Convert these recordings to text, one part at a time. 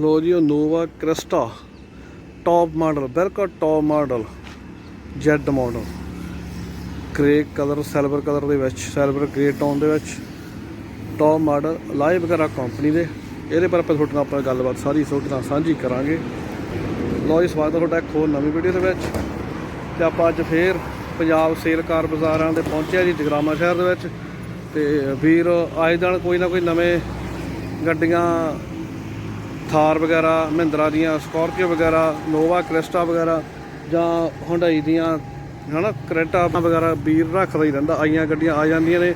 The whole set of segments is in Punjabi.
ਲੋ ਜੀ, ਉਹ ਨੋਵਾ ਕ੍ਰਿਸਟਾ ਟੌਪ ਮਾਡਲ ਬਿਲਕੁਲ top model Z model grey colour silver colour ਦੇ ਵਿੱਚ ਸਿਲਵਰ ਗ੍ਰੇ ਟੋਨ ਦੇ ਵਿੱਚ। ਟੌਪ ਮਾਡਲ ਲਾਈਵ ਵਗੈਰਾ ਕੰਪਨੀ ਦੇ। ਇਹਦੇ ਪਰ ਆਪਾਂ ਤੁਹਾਡੇ ਨਾਲ ਆਪਾਂ ਗੱਲਬਾਤ ਸਾਰੀ ਤੁਹਾਡੇ ਨਾਲ ਸਾਂਝੀ ਕਰਾਂਗੇ। ਲੋ ਜੀ, ਸਵਾਗਤ ਹੈ ਤੁਹਾਡਾ ਇੱਕ ਹੋਰ ਨਵੀਂ ਵੀਡੀਓ ਦੇ ਵਿੱਚ। ਤੇ ਆਪਾਂ ਅੱਜ ਫੇਰ ਪੰਜਾਬ ਸੇਲ ਕਾਰ ਬਾਜ਼ਾਰਾਂ ਦੇ ਪਹੁੰਚਿਆ ਜੀ ਜਗਰਾਮਾ ਸ਼ਹਿਰ ਦੇ ਵਿੱਚ। ਤੇ ਵੀਰ, ਆਏ ਦਿਨ ਕੋਈ ਨਾ ਕੋਈ ਨਵੇਂ ਗੱਡੀਆਂ ਥਾਰ ਵਗੈਰਾ, ਮਹਿੰਦਰਾ ਦੀਆਂ, ਸਕਾਰਪੀਓ ਵਗੈਰਾ, ਨੋਵਾ, ਕ੍ਰਿਸਟਾ ਵਗੈਰਾ ਜਾਂ ਹੁੰਡਈ ਦੀਆਂ, ਹਨਾ, ਕਰੇਟਾ ਵਗੈਰਾ ਵੀਰ ਰੱਖਦਾ ਹੀ ਰਹਿੰਦਾ, ਆਈਆਂ ਗੱਡੀਆਂ ਆ ਜਾਂਦੀਆਂ ਨੇ।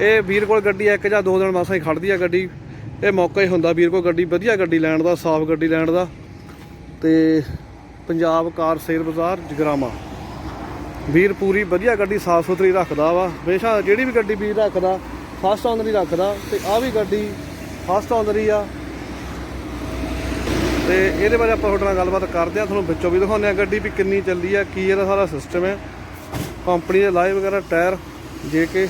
ਇਹ ਵੀਰ ਕੋਲ ਗੱਡੀ ਇੱਕ ਜਾਂ ਦੋ ਦਿਨ ਮਾਸਾ ਹੀ ਖੜਦੀ ਆ ਗੱਡੀ। ਇਹ ਮੌਕਾ ਹੀ ਹੁੰਦਾ ਵੀਰ ਕੋਲ ਗੱਡੀ, ਵਧੀਆ ਗੱਡੀ ਲੈਣ ਦਾ, ਸਾਫ਼ ਗੱਡੀ ਲੈਣ ਦਾ। ਤੇ ਪੰਜਾਬ ਕਾਰ ਸੇਲ ਬਾਜ਼ਾਰ, ਜਗਰਾਮਾ। ਵੀਰ ਪੂਰੀ ਵਧੀਆ ਗੱਡੀ ਸਾਫ਼ ਸੁਥਰੀ ਰੱਖਦਾ ਵਾ। ਬੇਸ਼ੱਕ ਜਿਹੜੀ ਵੀ ਗੱਡੀ ਵੀਰ ਰੱਖਦਾ ਫਸਟ ਆਨਰ ਹੀ ਰੱਖਦਾ। ਤੇ ਆ ਵੀ ਗੱਡੀ ਫਸਟ ਆਨਰ ਹੀ ਆ। ਤੇ ਇਹਦੇ ਬਾਰੇ ਆਪਾਂ ਤੁਹਾਡੇ ਨਾਲ ਗੱਲਬਾਤ ਕਰਦੇ ਆ ਤੁਹਾਨੂੰ ਵਿੱਚੋਂ ਵੀ ਦਿਖਾਉਂਦੇ ਆ ਗੱਡੀ ਵੀ ਕਿੰਨੀ ਚੱਲੀ ਆ, ਕੀ ਇਹਦਾ ਸਾਰਾ ਸਿਸਟਮ ਹੈ। ਕੰਪਨੀ ਦੇ ਲਾਈਵ ਵਗੈਰਾ ਟਾਇਰ, ਜੇ ਕੇ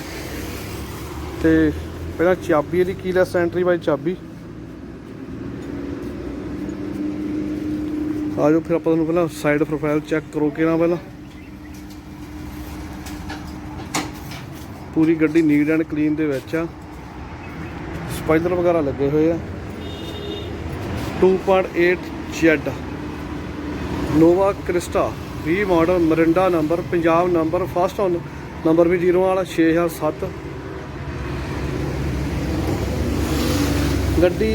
ਤੇ ਪਹਿਲਾਂ ਚਾਬੀ ਇਹਦੀ ਕੀ ਕੀਲੈਸ ਐਂਟਰੀ ਬਾਈ ਚਾਬੀ? ਆਜੋ ਫਿਰ ਆਪਾਂ ਤੁਹਾਨੂੰ ਪਹਿਲਾਂ ਸਾਈਡ ਪ੍ਰੋਫਾਈਲ ਚੈੱਕ ਕਰੋ ਕਿ ਨਾ ਪਹਿਲਾਂ ਪੂਰੀ ਗੱਡੀ ਨੀਟ ਐਂਡ ਕਲੀਨ ਦੇ ਵਿੱਚ ਆ। ਸਪਾਈਲਰ ਵਗੈਰਾ ਲੱਗੇ ਹੋਏ ਆ। 2.8 Z Innova Crysta 20 model Morinda number Punjab number first on number ਵੀ 0 ਵਾਲਾ 6007 ਗੱਡੀ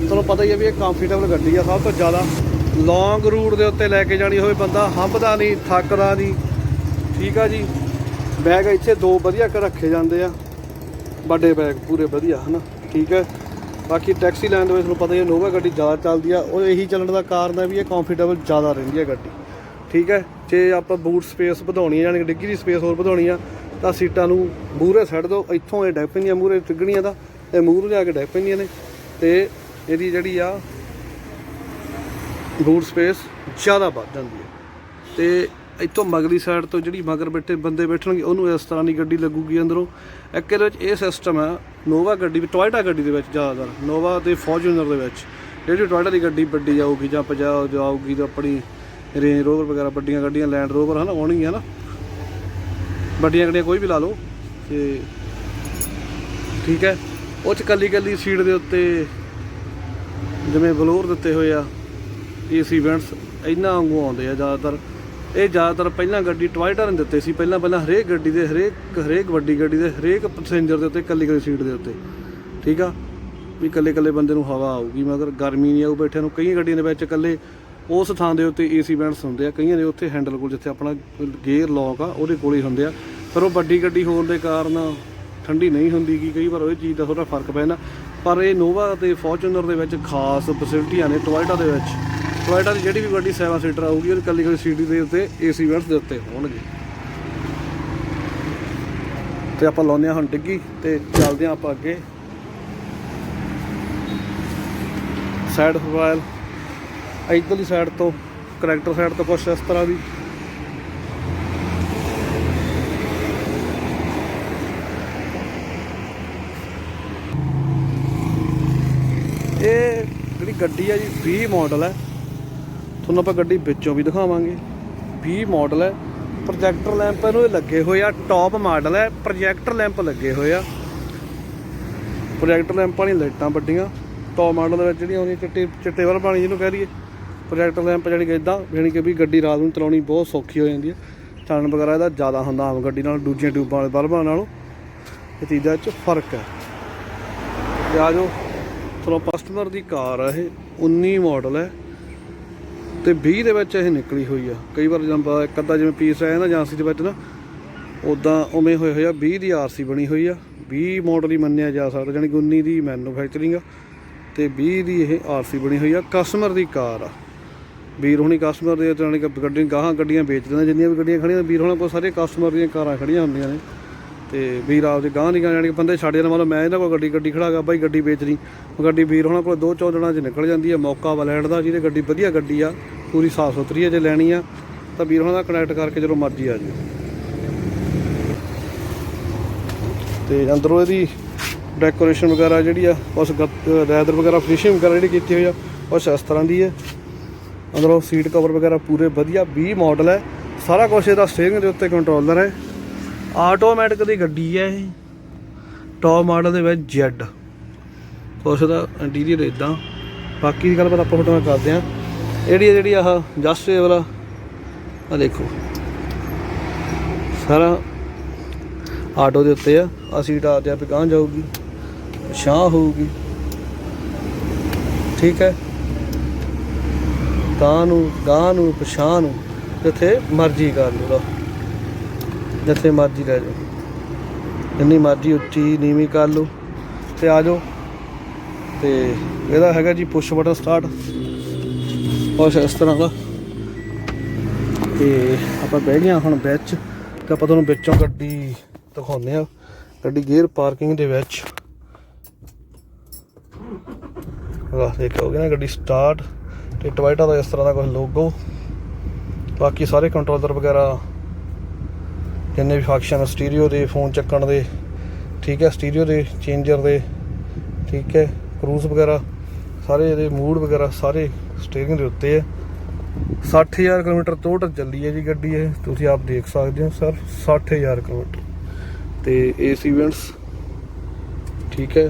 ਤੁਹਾਨੂੰ ਪਤਾ ਹੀ ਹੈ ਵੀ ਇਹ ਕੰਫਰਟੇਬਲ ਗੱਡੀ ਆ ਸਭ ਤੋਂ ਜ਼ਿਆਦਾ ਲੌਂਗ ਰੂਟ ਦੇ ਉੱਤੇ ਲੈ ਕੇ ਜਾਣੀ ਹੋਵੇ ਬੰਦਾ ਹੰਭਦਾ ਨਹੀਂ ਥੱਕਦਾ ਨਹੀਂ ਠੀਕ ਆ ਜੀ ਬੈਗ ਇੱਥੇ ਦੋ ਵਧੀਆ ਕਰ ਰੱਖੇ ਜਾਂਦੇ ਆ ਵੱਡੇ ਬੈਗ ਪੂਰੇ ਵਧੀਆ ਹਨਾ ਠੀਕ ਹੈ ਬਾਕੀ ਟੈਕਸੀ ਲੈਣ ਦੇ ਵਿੱਚ ਤੁਹਾਨੂੰ ਪਤਾ ਹੀ ਹੈ ਨੋਵਾ ਗੱਡੀ ਜ਼ਿਆਦਾ ਚੱਲਦੀ ਆ। ਉਹ ਇਹੀ ਚੱਲਣ ਦਾ ਕਾਰਨ ਹੈ ਵੀ ਇਹ ਕੰਫਰਟੇਬਲ ਜ਼ਿਆਦਾ ਰਹਿੰਦੀ ਹੈ ਗੱਡੀ। ਠੀਕ ਹੈ? ਜੇ ਆਪਾਂ ਬੂਟ ਸਪੇਸ ਵਧਾਉਣੀ ਹੈ ਯਾਨੀ ਕਿ ਡਿੱਗੀ ਦੀ ਸਪੇਸ ਹੋਰ ਵਧਾਉਣੀ ਆ, ਤਾਂ ਸੀਟਾਂ ਨੂੰ ਮੂਹਰੇ ਛੱਡ ਦਿਓ। ਇੱਥੋਂ ਇਹ ਡੈਪ ਮੂਹਰੇ ਟਿੱਗਣੀਆਂ ਦਾ ਇਹ ਮੂਹਰੇ ਜਾ ਕੇ ਡੈਪ ਪੈਂਦੀਆਂ ਨੇ। ਤੇ ਇਹਦੀ ਜਿਹੜੀ ਆ ਬੂਟ ਸਪੇਸ ਜ਼ਿਆਦਾ ਵੱਧ ਜਾਂਦੀ ਹੈ। ਤੇ ਇੱਥੋਂ ਮਗਲੀ ਸਾਈਡ ਤੋਂ ਜਿਹੜੀ ਮਗਰ ਬੈਠੇ ਬੰਦੇ ਬੈਠਣਗੇ, ਉਹਨੂੰ ਇਸ ਤਰ੍ਹਾਂ ਦੀ ਗੱਡੀ ਲੱਗੂਗੀ ਅੰਦਰੋਂ। ਇੱਕ ਇਹਦੇ ਵਿੱਚ ਇਹ ਸਿਸਟਮ ਹੈ ਨੋਵਾ ਗੱਡੀ ਵੀ ਟੋਇਟਾ ਗੱਡੀ ਦੇ ਵਿੱਚ ਜ਼ਿਆਦਾਤਰ ਨੋਵਾ ਤੇ ਫੋਰਚੂਨਰ ਦੇ ਵਿੱਚ। ਜਿਹੜੀ ਟੋਇਟਾ ਦੀ ਗੱਡੀ ਵੱਡੀ ਜਾਊਗੀ ਜਾਂ ਪੰਜਾਬ ਜਾਊਗੀ ਤਾਂ ਆਪਣੀ ਰੇਂਜ ਰੋਵਰ ਵਗੈਰਾ ਵੱਡੀਆਂ ਗੱਡੀਆਂ ਲੈਂਡ ਰੋਵਰ ਹਨ ਆਉਣਗੀਆਂ ਨਾ। ਵੱਡੀਆਂ ਗੱਡੀਆਂ ਕੋਈ ਵੀ ਲਾ ਲਓ, ਤੇ ਠੀਕ ਹੈ। ਉਹ ਚ ਕੱਲੀ ਕੱਲੀ ਸੀਟ ਦੇ ਉੱਤੇ ਜਿਵੇਂ ਬਲੋਰ ਦਿੱਤੇ ਹੋਏ ਆ ਏਸੀ ਵੈਂਟਸ ਇਹਨਾਂ ਵਾਂਗੂ ਆਉਂਦੇ ਆ ਜ਼ਿਆਦਾਤਰ। ਇਹ ਜ਼ਿਆਦਾਤਰ ਪਹਿਲਾਂ ਗੱਡੀ ਟਵਾਈਟਰ ਨੇ ਦਿੱਤੇ ਸੀ। ਪਹਿਲਾਂ ਪਹਿਲਾਂ ਹਰੇਕ ਗੱਡੀ ਦੇ, ਹਰੇਕ ਹਰੇਕ ਵੱਡੀ ਗੱਡੀ ਦੇ, ਹਰੇਕ ਪੈਸੇਂਜਰ ਦੇ ਉੱਤੇ ਕੱਲੀ ਕੱਲੀ ਸੀਟ ਦੇ ਉੱਤੇ। ਠੀਕ ਆ? ਵੀ ਕੱਲੇ ਕੱਲੇ ਬੰਦੇ ਨੂੰ ਹਵਾ ਆਊਗੀ, ਮਗਰ ਗਰਮੀ ਨਹੀਂ ਆਊ ਬੈਠਿਆਂ ਨੂੰ। ਕਈ ਗੱਡੀਆਂ ਦੇ ਵਿੱਚ ਇਕੱਲੇ ਉਸ ਥਾਂ ਦੇ ਉੱਤੇ ਏਸੀ ਵੈਂਟਸ ਹੁੰਦੇ ਆ, ਕਈਆਂ ਦੇ ਉੱਥੇ ਹੈਂਡਲ ਕੋਲ, ਜਿੱਥੇ ਆਪਣਾ ਗੇਅਰ ਲੌਕ ਆ, ਉਹਦੇ ਕੋਲ ਹੀ ਹੁੰਦੇ ਆ। ਪਰ ਉਹ ਵੱਡੀ ਗੱਡੀ ਹੋਣ ਦੇ ਕਾਰਨ ਠੰਡੀ ਨਹੀਂ ਹੁੰਦੀ ਕਿ ਕਈ ਵਾਰ ਉਹ ਚੀਜ਼ ਦਾ ਥੋੜਾ ਫ਼ਰਕ ਪੈਂਦਾ ਪਰ ਇਹ ਨੋਵਾ ਤੇ ਫੋਰਚੂਨਰ ਦੇ ਵਿੱਚ ਖਾਸ ਫੈਸਿਲਿਟੀਆਂ ਨੇ ਟੋਇਟਾ ਦੇ ਵਿੱਚ। ਟੋਇਟਾ ਦੀ ਜਿਹੜੀ ਵੀ ਗੱਡੀ 7 ਸੀਟਰ ਆਊਗੀ ਉਹ ਕੱਲੀ ਕੱਲੀ ਸੀਟ ਦੇ ਉੱਤੇ ਏਸੀ ਵੈਂਟਸ ਦੇ ਉੱਤੇ ਹੋਣਗੇ। ਤੇ ਆਪਾਂ ਲਾਉਂਦੇ ਹਾਂ ਹੁਣ ਡਿੱਗੀ ਤੇ ਚੱਲਦੇ ਹਾਂ ਆਪਾਂ ਅੱਗੇ। ਸਾਈਡ ਪ੍ਰੋਫਾਈਲ ਇਧਰਲੀ ਸਾਈਡ ਤੋਂ ਕਰੈਕਟਰ ਸਾਈਡ ਤੋਂ ਕੁਛ ਇਸ ਤਰ੍ਹਾਂ ਦੀ। ਇਹ ਜਿਹੜੀ ਗੱਡੀ ਆ ਜੀ 20 ਮਾਡਲ ਹੈ। ਤੁਹਾਨੂੰ ਆਪਾਂ ਗੱਡੀ ਵਿੱਚੋਂ ਵੀ ਦਿਖਾਵਾਂਗੇ। 20 ਮਾਡਲ ਹੈ ਪ੍ਰੋਜੈਕਟਰ ਲੈਂਪ ਇਹਨੂੰ ਇਹ ਲੱਗੇ ਹੋਏ ਆ ਟੌਪ ਮਾਡਲ ਹੈ ਪ੍ਰੋਜੈਕਟਰ ਲੈਂਪ ਲੱਗੇ ਹੋਏ ਆ। ਪ੍ਰੋਜੈਕਟਰ ਲੈਂਪ ਵਾਲੀ ਲਾਈਟਾਂ ਵੱਡੀਆਂ ਟੌਪ ਮਾਡਲ ਦੇ ਵਿੱਚ ਜਿਹੜੀਆਂ ਆਉਂਦੀਆਂ ਚਿੱਟੇ ਚਿੱਟੇ ਵਾਲ ਪਾਣੀ ਜਿਹਨੂੰ ਕਹਿ ਲਈਏ ਪ੍ਰੋਜੈਕਟਰ ਲੈਂਪ ਜਾਣੀ ਕਿ ਇਦਾਂ ਜਾਣੀ ਕਿ ਵੀ ਗੱਡੀ ਰਾਤ ਨੂੰ ਚਲਾਉਣੀ ਬਹੁਤ ਸੌਖੀ ਹੋ ਜਾਂਦੀ ਹੈ। ਚਾਨਣ ਵਗੈਰਾ ਇਹਦਾ ਜ਼ਿਆਦਾ ਹੁੰਦਾ ਆਮ ਗੱਡੀ ਨਾਲ, ਦੂਜੀਆਂ ਟਿਊਬਾਂ ਵਾਲੇ ਬਲਬਾਂ ਨਾਲੋਂ। ਇਹ ਚੀਜ਼ਾਂ 'ਚ ਫ਼ਰਕ ਹੈ। ਤੇ ਆ ਜਾਓ ਚਲੋ ਕਸਟਮਰ ਦੀ ਕਾਰ ਹੈ, ਇਹ 19 ਮਾਡਲ ਹੈ। ਤੇ 20 ਦੇ ਵਿੱਚ ਇਹ ਨਿਕਲੀ ਹੋਈ ਆ। ਕਈ ਵਾਰ ਜੰਬਾ ਇੱਕ ਅੱਧਾ ਜਿਵੇਂ ਪੀਸ ਆਇਆ ਨਾ ਏਜੰਸੀ ਦੇ ਵਿੱਚ ਨਾ ਉਦਾਂ ਉਵੇਂ ਹੋਏ ਹੋਏ ਆ। 20 ਦੀ ਆਰਸੀ ਬਣੀ ਹੋਈ ਆ। 20 ਮਾਡਲ ਹੀ ਮੰਨਿਆ ਜਾ ਸਕਦਾ, ਜਾਣੀ ਕਿ 19 ਦੀ ਮੈਨੂਫੈਕਚਰਿੰਗ ਆ। ਤੇ 20 ਦੀ ਇਹ ਆਰਸੀ ਬਣੀ ਹੋਈ ਆ। ਕਸਟਮਰ ਦੀ ਕਾਰ ਆ। ਵੀਰ ਹੁਣੀ ਕਸਟਮਰ ਦੇ ਜਾਣੀ ਕਿ ਗੱਡੀ ਗਾਹਾਂ ਗੱਡੀਆਂ ਵੇਚਦੇ ਨੇ ਜਿੰਨੀਆਂ ਵੀ ਗੱਡੀਆਂ ਖੜੀਆਂ ਵੀਰ ਹੁਣਾਂ ਕੋਲ ਸਾਰੇ ਕਸਟਮਰ ਦੀਆਂ ਕਾਰਾਂ ਖੜੀਆਂ ਹੁੰਦੀਆਂ ਨੇ। ਤੇ ਵੀਰ ਆਪਦੇ ਗਾਹਾਂ ਦੀਆਂ ਜਾਣੀ ਕਿ ਬੰਦੇ ਛੱਡ ਜਾਂਦੇ ਮਤਲਬ ਮੈਂ ਇਹਨਾਂ ਕੋਲ ਗੱਡੀ ਗੱਡੀ ਖੜਾਗਾ ਬਾਈ ਗੱਡੀ ਵੇਚਣੀ ਗੱਡੀ ਵੀਰ ਹੁਣਾਂ ਕੋਲ ਦੋ ਚੌ ਦਿਨਾਂ 'ਚ ਨਿਕਲ ਜਾਂਦੀ ਹੈ ਮੌਕਾ ਵਾ ਲੈਣ ਦਾ, ਜਿਹਦੇ ਗੱਡੀ ਵਧੀਆ ਗੱਡੀ ਆ, ਪੂਰੀ ਸਾਫ਼ ਸੁਥਰੀ ਆ ਜੇ ਲੈਣੀ ਆ, ਤਾਂ ਵੀਰ ਹੁਣਾਂ ਦਾ ਕਨੈਕਟ ਕਰਕੇ ਜਦੋਂ ਮਰਜ਼ੀ ਆ ਜਿਓ ਤੇ ਅੰਦਰੋਂ ਇਹਦੀ ਡੈਕੋਰੇਸ਼ਨ ਵਗੈਰਾ ਜਿਹੜੀ ਆ, ਉਸ ਰੈਦਰ ਵਗੈਰਾ ਫਿਨਿਸ਼ਿੰਗ ਵਗੈਰਾ ਜਿਹੜੀ ਕੀਤੀ ਹੋਈ ਆ ਕੁਛ ਇਸ ਤਰ੍ਹਾਂ ਦੀ ਹੈ ਅੰਦਰੋਂ ਸੀਟ ਕਵਰ ਵਗੈਰਾ ਪੂਰੇ ਵਧੀਆ 20 ਮਾਡਲ ਹੈ ਸਾਰਾ ਕੁਝ ਇਹਦਾ ਸਟੀਅਰਿੰਗ ਦੇ ਉੱਤੇ ਕੰਟਰੋਲਰ ਹੈ ਆਟੋਮੈਟਿਕ ਦੀ ਗੱਡੀ ਹੈ ਇਹ। ਟੌਪ ਮਾਡਲ ਦੇ ਵਿੱਚ ਜੈਡ ਕੁਛ ਦਾ ਇੰਟੀਰੀਅਰ ਇਦਾਂ ਬਾਕੀ ਦੀ ਗੱਲਬਾਤ ਆਪਾਂ ਫੋਟੋਆਂ ਕਰਦੇ ਹਾਂ ਜਿਹੜੀ ਜਿਹੜੀ ਆਹ ਜਸਟੇ ਵਾਲਾ ਆ ਦੇਖੋ। ਸਾਰਾ ਆਟੋ ਦੇ ਉੱਤੇ ਆ। ਆ ਸੀਟ ਆ ਤੇ ਗਾਂ ਜਾਊਗੀ। ਛਾਂ ਹੋਊਗੀ। ਠੀਕ ਹੈ। ਤਾਂ ਨੂੰ ਗਾਂ ਨੂੰ ਪਛਾਂ ਨੂੰ, ਜਿੱਥੇ ਮਰਜ਼ੀ ਕਰ ਲਓ ਲਓ। ਜਿੱਥੇ ਮਰਜ਼ੀ ਰਹਿ ਜਾਓ। ਜਿੰਨੀ ਮਰਜ਼ੀ ਉੱਚੀ, ਨੀਵੀਂ ਕਰ ਲਓ ਤੇ ਆ ਜਾਓ। ਤੇ ਇਹਦਾ ਹੈਗਾ ਜੀ ਪੁਸ਼ ਬਟਨ ਸਟਾਰਟ ਕੁਛ ਇਸ ਤਰ੍ਹਾਂ ਦਾ। ਤੇ ਆਪਾਂ ਬਹਿ ਗਏ ਹਾਂ ਹੁਣ ਵਿੱਚ ਤੇ ਆਪਾਂ ਤੁਹਾਨੂੰ ਵਿੱਚੋਂ ਗੱਡੀ ਦਿਖਾਉਂਦੇ ਆ ਗੱਡੀ ਗੇਅਰ ਪਾਰਕਿੰਗ ਦੇ ਵਿੱਚ। ਵਾਹ ਦੇਖੋਗੇ ਨਾ ਗੱਡੀ ਸਟਾਰਟ ਤੇ ਟੋਇਟਾ ਦਾ ਇਸ ਤਰ੍ਹਾਂ ਦਾ ਕੁਝ ਲੋਗੋ ਬਾਕੀ ਸਾਰੇ ਕੰਟਰੋਲਰ ਵਗੈਰਾ ਜਿੰਨੇ ਵੀ ਫੰਕਸ਼ਨ ਸਟੀਰੀਓ ਦੇ ਫੋਨ ਚੱਕਣ ਦੇ, ਠੀਕ ਹੈ ਸਟੀਰੀਓ ਦੇ ਚੇਂਜਰ ਦੇ, ਠੀਕ ਹੈ ਕਰੂਜ਼ ਵਗੈਰਾ, ਸਾਰੇ ਇਹਦੇ ਮੂਡ ਵਗੈਰਾ ਸਾਰੇ ਸਟੀਅਰਿੰਗ ਦੇ ਉੱਤੇ ਹੈ 60000 ਕਿਲੋਮੀਟਰ ਟੋਟਲ ਚੱਲੀ ਹੈ ਜੀ ਗੱਡੀ ਇਹ, ਤੁਸੀਂ ਆਪ ਦੇਖ ਸਕਦੇ ਹੋ ਸਰ 60000 ਕਿਲੋਮੀਟਰ। ਤੇ ਏਸੀ ਇਵੈਂਟਸ ਠੀਕ ਹੈ।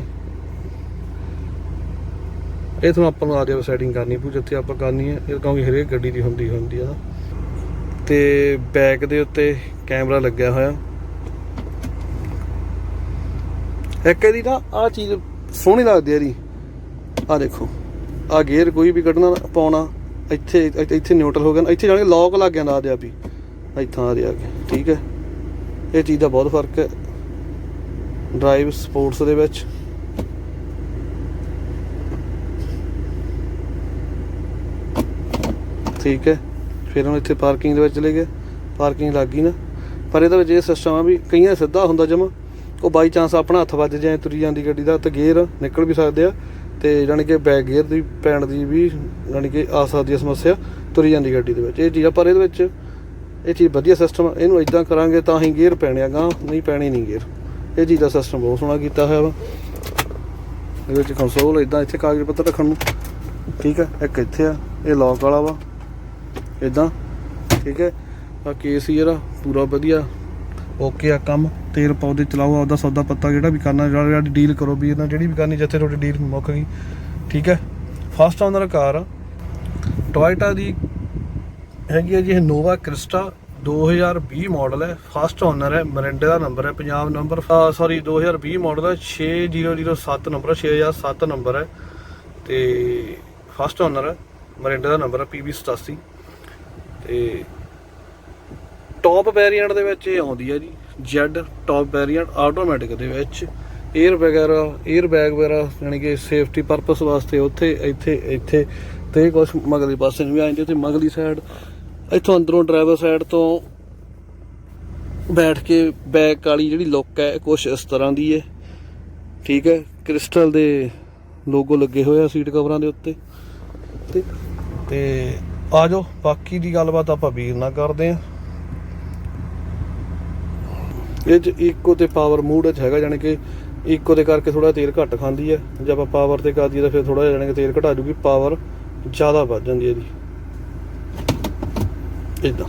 ਇਹ ਤੁਹਾਨੂੰ ਆਪਾਂ ਨੂੰ ਆ ਆਦੇ ਸੈਟਿੰਗ ਕਰਨੀ ਪਊ, ਜਿੱਥੇ ਆਪਾਂ ਕਰਨੀ ਹੈ, ਇਹ ਕਿਉਂਕਿ ਹਰੇਕ ਗੱਡੀ ਦੀ ਹੁੰਦੀ ਹੁੰਦੀ ਹੈ ਨਾ। ਤੇ ਬੈਕ ਦੇ ਉੱਤੇ ਕੈਮਰਾ ਲੱਗਿਆ ਹੋਇਆ। ਇੱਕ ਇਹਦੀ ਨਾ ਆ ਚੀਜ਼ ਸੋਹਣੀ ਲੱਗਦੀ ਹੈ ਜੀ ਆ ਦੇਖੋ ਆ ਗੇਅਰ ਕੋਈ ਵੀ ਕੱਢਣਾ ਪਾਉਣਾ, ਇੱਥੇ, ਇੱਥੇ- ਨਿਊਟਰਲ ਹੋ ਗਿਆ, ਇੱਥੇ ਜਾਣੇ ਲੌਕ ਲੱਗ ਜਾਂਦਾ ਆਦੇ ਆਪੀ ਇੱਥਾਂ ਆ ਰਿਹਾ ਠੀਕ ਹੈ? ਇਹ ਚੀਜ਼ ਦਾ ਬਹੁਤ ਫ਼ਰਕ ਹੈ। ਡਰਾਈਵ ਸਪੋਰਟਸ ਦੇ ਵਿੱਚ। ਠੀਕ ਹੈ? ਫਿਰ ਹੁਣ ਇੱਥੇ ਪਾਰਕਿੰਗ ਦੇ ਵਿੱਚ ਚਲੇ ਗਏ। ਪਾਰਕਿੰਗ ਲੱਗ ਗਈ ਨਾ। ਪਰ ਇਹਦੇ ਵਿੱਚ ਇਹ ਸਿਸਟਮ ਆ ਵੀ ਕਈਆਂ ਸਿੱਧਾ ਹੁੰਦਾ ਜਮਾ। ਉਹ ਬਾਈ ਚਾਂਸ ਆਪਣਾ ਹੱਥ ਵੱਜ ਜਾਏ, ਤੁਰੀ ਜਾਂਦੀ ਗੱਡੀ ਦਾ ਤੇ ਗੇਅਰ ਨਿਕਲ ਵੀ ਸਕਦੇ ਆ। ਤੇ ਜਾਣੀ ਕਿ ਬੈਕ ਗੇਅਰ ਦੀ ਪੈਣ ਦੀ ਵੀ ਜਾਣੀ ਕਿ ਆ ਸਕਦੀ ਹੈ ਸਮੱਸਿਆ, ਤੁਰੀ ਜਾਂਦੀ ਗੱਡੀ ਦੇ ਵਿੱਚ। ਇਹ ਚੀਜ਼ ਆ, ਪਰ ਇਹਦੇ ਵਿੱਚ ਇਹ ਚੀਜ਼ ਵਧੀਆ ਸਿਸਟਮ ਆ। ਇਹਨੂੰ ਇਦਾਂ ਕਰਾਂਗੇ ਤਾਂ ਹੀ ਗੇਅਰ ਪੈਣੇ ਆ ਗਾਂ ਨਹੀਂ ਪੈਣੇ ਨਹੀਂ ਗੇਅਰ ਇਹ ਚੀਜ਼ ਦਾ ਸਿਸਟਮ ਬਹੁਤ ਸੋਹਣਾ ਕੀਤਾ ਹੋਇਆ ਵਾ। ਇਹਦੇ ਵਿੱਚ ਕੰਸੋਲ ਇਦਾਂ ਇੱਥੇ ਕਾਗਜ਼ ਪੱਤਰ ਰੱਖਣ ਨੂੰ। ਠੀਕ ਆ, ਇੱਕ ਇੱਥੇ ਆ, ਇਹ ਲੌਕ ਵਾਲਾ ਵਾ। ਇਦਾਂ ਠੀਕ ਹੈ? ਬਾਕੀ ਏਸੀ ਇਹਦਾ, ਪੂਰਾ ਵਧੀਆ। ਓਕੇ ਆ ਕੰਮ, ਤੇਲ ਪਾਉਦੇ ਚਲਾਓ, ਆਪਦਾ ਸੌਦਾ ਪੱਤਾ ਜਿਹੜਾ ਵੀ ਕਰਨਾ, ਜਿਹੜਾ ਡੀਲ ਕਰੋ ਵੀ ਇਹਨਾਂ ਜਿਹੜੀ ਵੀ ਕਰਨੀ, ਜਿੱਥੇ ਤੁਹਾਡੀ ਡੀਲ ਮੁੱਕ ਗਈ, ਠੀਕ ਹੈ? ਫਸਟ ਓਨਰ ਕਾਰ ਆ। ਟੋਇਟਾ ਦੀ ਹੈਗੀ ਹੈ ਜੀ ਨੋਵਾ ਕ੍ਰਿਸਟਾ 2020 ਮਾਡਲ ਹੈ। ਫਸਟ ਓਨਰ ਹੈ ਮਰਿੰਡੇ ਦਾ ਨੰਬਰ ਹੈ, ਪੰਜਾਬ ਨੰਬਰ ਸੌਰੀ 2020 ਮਾਡਲ ਹੈ 6007 ਨੰਬਰ ਹੈ 6007 ਨੰਬਰ ਹੈ। ਤੇ ਫਸਟ ਓਨਰ ਹੈ ਮਰਿੰਡੇ ਦਾ ਨੰਬਰ ਹੈ PB 87 ਤੇ ਟੌਪ ਵੇਰੀਐਂਟ ਦੇ ਵਿੱਚ ਇਹ ਆਉਂਦੀ ਹੈ ਜੀ, Z ਟੌਪ ਵੇਰੀਐਂਟ ਆਟੋਮੈਟਿਕ ਦੇ ਵਿੱਚ। 에ਅਰ ਵਗੈਰਾ 에ਅਰ ਬੈਗ ਵਗੈਰਾ ਯਾਨੀ ਕਿ ਸੇਫਟੀ ਪਰਪਸ ਵਾਸਤੇ ਉੱਥੇ, ਇੱਥੇ ਇੱਥੇ ਤੇ ਕੁਝ ਮਗਲੀ ਪਾਸੇ ਨੂੰ ਵੀ ਆ ਜਾਂਦੇ ਤੇ ਮਗਲੀ ਸਾਈਡ ਇੱਥੋਂ ਅੰਦਰੋਂ ਡਰਾਈਵਰ ਸਾਈਡ ਤੋਂ ਬੈਠ ਕੇ ਬੈਕ ਵਾਲੀ ਜਿਹੜੀ ਲੁੱਕ ਹੈ ਕੁਝ ਇਸ ਤਰ੍ਹਾਂ ਦੀ ਹੈ। ਠੀਕ ਹੈ ਕ੍ਰਿਸਟਲ ਦੇ ਲੋਗੋ ਲੱਗੇ ਹੋਏ ਆ ਸੀਟ ਕਵਰਾਂ ਦੇ ਉੱਤੇ। ਤੇ ਤੇ ਆ ਜਾਓ ਬਾਕੀ ਦੀ ਗੱਲਬਾਤ ਆਪਾਂ ਵੀਰ ਨਾਲ ਕਰਦੇ ਆ ਇਹ ਚ ਇਕੋ ਤੇ ਪਾਵਰ ਮੂਡ ਚ ਹੈਗਾ ਜਾਨੀ ਕਿ ਇਕੋ ਦੇ ਕਰਕੇ ਥੋੜਾ ਤੇਲ ਘੱਟ ਖਾਂਦੀ ਹੈ। ਜੇ ਆਪਾਂ ਪਾਵਰ ਤੇ ਕਰਦੀ ਤਾਂ ਫਿਰ ਥੋੜਾ ਜਿਹਾ ਜਾਨੀ ਕਿ ਤੇਲ ਘਟਾ ਜੂਗੀ ਪਾਵਰ ਜ਼ਿਆਦਾ ਵੱਧ ਜਾਂਦੀ ਹੈ ਇਹਦੀ। ਇਦਾਂ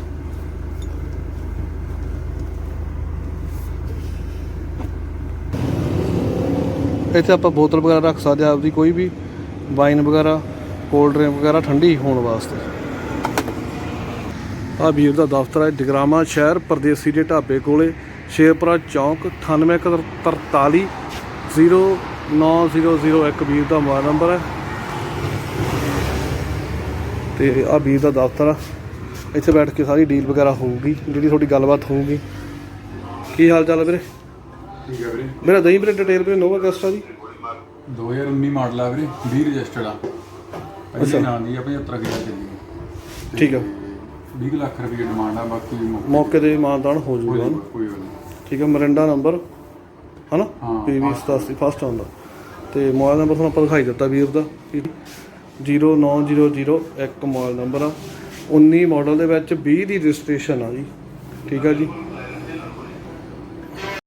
ਇੱਥੇ ਆਪਾਂ ਬੋਤਲ ਵਗੈਰਾ ਰੱਖ ਸਕਦੇ ਆ ਆਪਦੀ ਕੋਈ ਵੀ ਵਾਈਨ ਵਗੈਰਾ ਕੋਲਡ ਡਰਿੰਕ ਵਗੈਰਾ, ਠੰਡੀ ਹੋਣ ਵਾਸਤੇ। ਆ ਵੀਰ ਦਾ ਦਫ਼ਤਰ ਹੈ ਜਗਰਾਮਾ ਸ਼ਹਿਰ ਪਰਦੇਸੀ ਦੇ ਢਾਬੇ ਕੋਲੇ ਸ਼ੇਰਪੁਰਾ ਚੌਂਕ 9843 09001 ਵੀਰ ਦਾ ਮੋਬਾਈਲ ਨੰਬਰ ਹੈ। ਤੇ ਆ ਵੀਰ ਦਾ ਦਫ਼ਤਰ ਆ। ਇੱਥੇ ਬੈਠ ਕੇ ਸਾਰੀ ਡੀਲ ਵਗੈਰਾ ਹੋਊਗੀ ਜਿਹੜੀ ਤੁਹਾਡੀ ਗੱਲਬਾਤ ਹੋਊਗੀ। ਕੀ ਹਾਲ ਚਾਲ ਹੈ ਵੀਰੇ? ਠੀਕ ਹੈ ਵੀਰੇ। ਮੇਰਾ ਦਹੀਂ ਵੀਰੇ ਡਿਟੇਲ ਵੀਰੇ ਨੋਵਾ ਕਸਟਾ ਦੀ 2019 ਮਾਡਲ ਆ ਵੀਰੇ 20 ਰਜਿਸਟਰਡ ਆ। ਅੱਛਾ। ਨਾਂ ਦੀ ਆ 75000 ਚੱਲੀ ਠੀਕ ਆ। 20 ਲੱਖ ਰੁਪਏ ਡਿਮਾਂਡ ਆ ਬਾਕੀ ਮੌਕੇ ਮੌਕੇ ਤੇ ਮਾਨਦਾਨ ਹੋ ਹੋ ਜਾਊਗਾ ਜਾਊਗਾ, ਕੋਈ ਗੱਲ ਨਹੀਂ। ਠੀਕ ਹੈ ਮਰਿੰਡਾ ਨੰਬਰ ਹਨਾ? ਹਾਂ, ਪੀਵੀ 87 ਫਸਟ ਆਉਂਦਾ ਤੇ ਮੋਬਾਈਲ ਨੰਬਰ ਤੁਹਾਨੂੰ ਆਪਾਂ ਦਿਖਾਈ ਦਿੱਤਾ ਵੀਰ ਦਾ। 09001 ਮੋਬਾਈਲ ਨੰਬਰ ਆ। 19 ਮਾਡਲ ਦੇ ਵਿੱਚ 20 ਦੀ ਰਜਿਸਟ੍ਰੇਸ਼ਨ ਆ ਜੀ। ਠੀਕ ਆ ਜੀ।